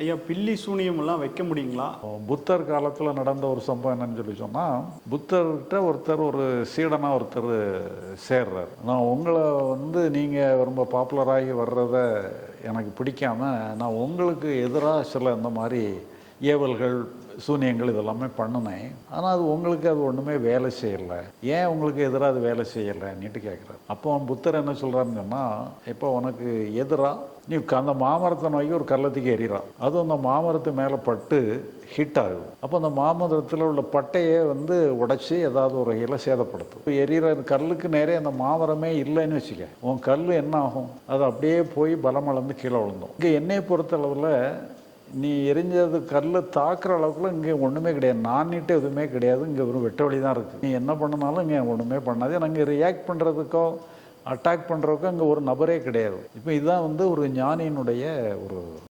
ஐயா பில்லி சூனியம் எல்லாம் வைக்க முடியுங்களா? புத்தர் காலத்தில் நடந்த ஒரு சம்பவம் என்னன்னு சொல்லி சொன்னால் புத்தர்கிட்ட ஒருத்தர் ஒரு சீடனாக ஒருத்தர் சேர்றார். நான் உங்களை வந்து நீங்கள் ரொம்ப பாப்புலராகி வர்றத எனக்கு பிடிக்காம நான் உங்களுக்கு எதிராக சில இந்த மாதிரி ஏவல்கள் சூனியங்கள் இதெல்லாமே பண்ணினேன் ஆனால் அது உங்களுக்கு அது ஒன்றுமே வேலை செய்யலை. ஏன் உங்களுக்கு எதிராக அது வேலை செய்யலைன்னுட்டு கேட்குறாரு அப்போ புத்தர் என்ன சொல்கிறாருன்னு சொன்னால் இப்போ உனக்கு எதிராக நீ அந்த மாமரத்தை நோக்கி ஒரு கள்ளத்துக்கு எறிகிறான் அது அந்த மாமரத்து மேலே பட்டு ஹிட் ஆகுது. அப்போ அந்த மாமரத்தில் உள்ள பட்டையை வந்து உடைச்சி ஏதாவது ஒரு வகையில் சேதப்படுத்தும். இப்போ எரியிற கல்லுக்கு நேரே அந்த மாமரமே இல்லைன்னு வச்சுக்க. உன் கல் என்ன ஆகும்? அது அப்படியே போய் பலமளந்து கீழே விழுந்தோம் இங்கே என்னை பொறுத்தளவில் நீ எரிஞ்சது கல் தாக்குற அளவுக்குலாம் இங்கே ஒன்றுமே கிடையாது. நான்கிட்ட எதுவுமே கிடையாது. இங்கே ஒரு வெட்ட வழி தான் இருக்குது நீ என்ன பண்ணனாலும் இங்கே ஒன்றுமே பண்ணாது. நாங்கள் ரியாக்ட் பண்ணுறதுக்கோ அட்டாக் பண்ணுறதுக்கோ இங்கே ஒரு நபரே கிடையாது. இப்போ இதுதான் வந்து ஒரு ஞானியினுடைய ஒரு